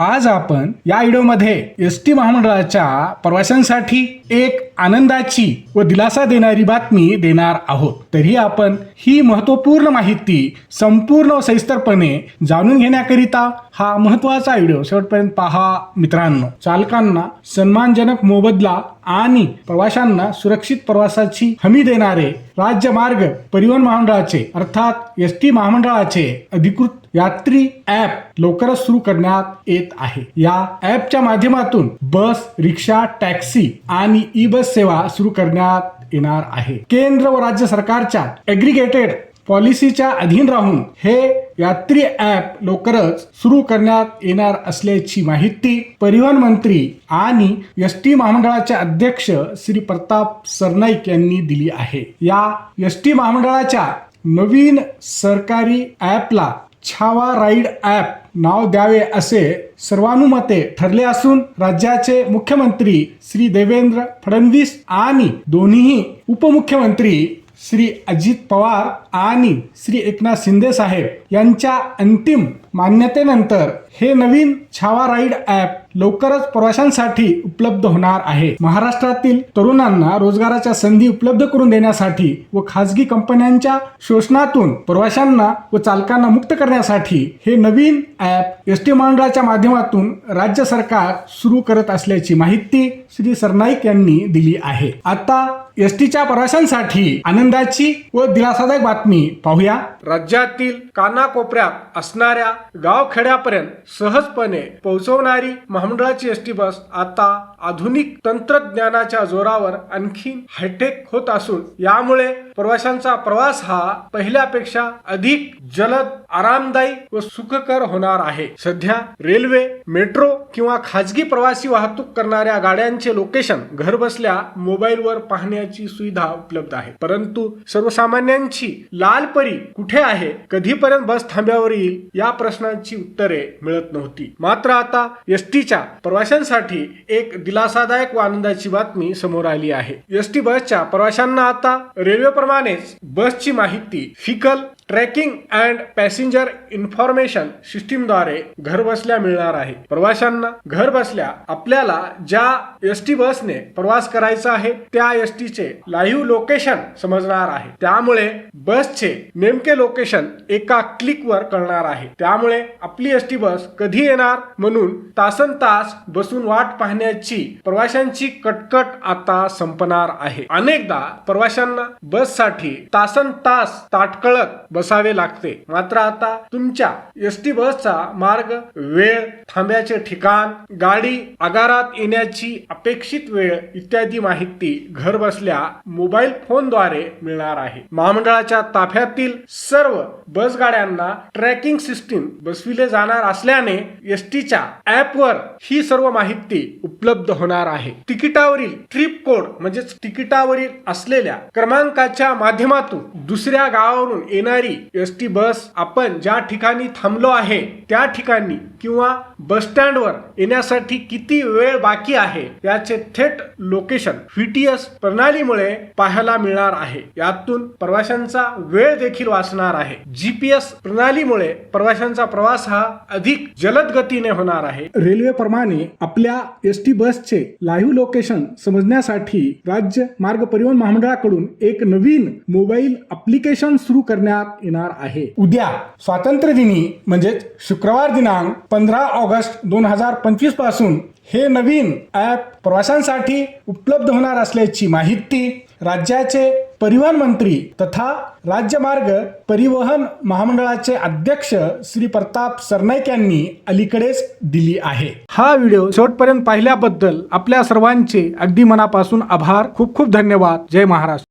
आज आपण या व्हिडिओमध्ये एस टी महामंडळाच्या प्रवाशांसाठी एक आनंदाची व दिलासा देणारी बातमी देणार आहोत. तरी आपण ही महत्त्वपूर्ण माहिती संपूर्ण व सविस्तरपणे जाणून घेण्याकरिता हा महत्त्वाचा व्हिडिओ शेवटपर्यंत पहा मित्रांनो. चालकांना सन्मानजनक मोबदला आणि प्रवाशांना सुरक्षित प्रवासाची हमी देणारे राज्य मार्ग परिवहन महामंडळाचे अर्थात एस टी महामंडळाचे अधिकृत यात्री ऍप लवकरच सुरू करण्यात येत आहे. या ऍपच्या माध्यमातून बस रिक्षा टॅक्सी आणि ई बस सेवा सुरू करण्यात येणार आहे. केंद्र व राज्य सरकारच्या एग्रिगेटेड पॉलिसीच्या अधीन राहून हे यात्री ऍप लवकरच सुरू करण्यात येणार असल्याची माहिती परिवहन मंत्री आणि एस टी महामंडळाचे अध्यक्ष श्री प्रताप सरनाईक यांनी दिली आहे. या एस टी महामंडळाच्या नवीन सरकारी ऍपला छावा राईड ऍप नाव द्यावे असे सर्वानुमते ठरले असून राज्याचे मुख्यमंत्री श्री देवेंद्र फडणवीस आणि दोन्ही उपमुख्यमंत्री श्री अजित पवार आणि श्री एकनाथ शिंदे साहेब यांच्या अंतिम मान्यतेनंतर हे नवीन छावा राईड ॲप लवकरच प्रवाशांसाठी उपलब्ध होणार आहे. महाराष्ट्रातील तरुणांना रोजगाराच्या संधी उपलब्ध करून देण्यासाठी व खासगी कंपन्यांच्या शोषणातून प्रवाशांना व चालकांना मुक्त करण्यासाठी हे नवीन ऍप एस टी मंडळाच्या माध्यमातून राज्य सरकार सुरू करत असल्याची माहिती श्री सरनाईक यांनी दिली आहे. आता एस टीच्या प्रवाशांसाठी आनंदाची व दिलासादायक बातमी पाहूया. राज्यातील कानाकोपऱ्यात असणाऱ्या गावखेड्यापर्यंत सहजपणे पोहोचवणारी महामंडळाची एस टी बस आता आधुनिक तंत्रज्ञानाच्या जोरावर आणखी हायटेक होत असून यामुळे प्रवाशांचा प्रवास हा पहिल्यापेक्षा अधिक जलद आरामदायी व सुखकर होणार आहे. सध्या रेल्वे मेट्रो किंवा खाजगी प्रवासी वाहतूक करणाऱ्या गाड्यांचे लोकेशन घरबसल्या मोबाईलवर पाहण्याची सुविधा उपलब्ध आहे. परंतु सर्वसामान्यांची लाल परी कुठे आहे? कधीपर्यंत बस थांब्यावर येईल? या प्रश्नांची उत्तरे मिळत नव्हती. मात्र आता एस टीच्या प्रवाशांसाठी एक दिलासादायक व आनंदाची बातमी समोर आली आहे. एस टी बसच्या प्रवाशांना आता रेल्वेप्रमाणेच बसची माहिती vehicle tracking and passenger information सिस्टीमद्वारे घर बसल्या मिळणार आहे. प्रवाशांना घर बसल्या आपल्याला ज्या एस टी बसने प्रवास करायचा आहे त्या एस टीचे लाईव्ह लोकेशन समजणार आहे. त्यामुळे बसचे नेमके लोकेशन एका क्लिकवर कळणार आहे. त्यामुळे आपली एस टी बस कधी येणार म्हणून तासन तास बसून वाट पाहण्याची प्रवाशांची कटकट आता संपणार आहे. अनेकदा प्रवाशांना बससाठी तासन तास ताटकळत बसावे लागते. मात्र आता तुमच्या एस टी बसचा मार्ग वेळ थांब्याचे ठिकाण गाडी आगारात येण्याची अपेक्षित वेळ इत्यादी माहिती घर बसल्या मोबाईल फोनद्वारे मिळणार आहे. महामंडळाच्या ताफ्यातील सर्व बस गाड्यांना ट्रॅकिंग सिस्टीम बसविले जाणार असल्याने एस टीच्या ऍपवर ही सर्व माहिती उपलब्ध होणार आहे. तिकिटावरील ट्रिप कोड म्हणजेच तिकिटावरील असलेल्या क्रमांकाच्या माध्यमातून दुसऱ्या गावावरून येणारी एस टी बस आपण ज्या ठिकाणी थांबलो आहे त्या ठिकाणी किंवा बस स्टँडवर येण्यासाठी किती वेळ बाकी आहे याचे थेट लोकेशन व्हीटीएस प्रणालीमुळे पाहायला मिळणार आहे. यातून प्रवाशांचा वेळ देखील वाचणार आहे. जीपीएस प्रणालीमुळे प्रवाशांचा प्रवास हा अधिक जलद गतीने होणार आहे. रेल्वे प्रमाणे आपल्या एस टी बसचे लाईव्ह लोकेशन समजण्यासाठी राज्य मार्ग परिवहन महामंडळाकडून एक नवीन मोबाईल अप्लिकेशन सुरू करण्यात येणार आहे. उद्या स्वातंत्र्य दिनी म्हणजेच शुक्रवार दिनांक पंधरा ऑगस्ट दोन हजार पंचवीसपासून हे नवीन ॲप प्रवाशांसाठी उपलब्ध होणार असल्याची माहिती राज्याचे परिवहन मंत्री तथा राज्यमार्ग परिवहन महामंडळाचे अध्यक्ष श्री प्रताप सरनाईक यांनी अलीकडेच दिली आहे. हा व्हिडिओ शेवटपर्यंत पाहिल्याबद्दल आपल्या सर्वांचे अगदी मनापासून आभार. खूप खूप धन्यवाद. जय महाराष्ट्र.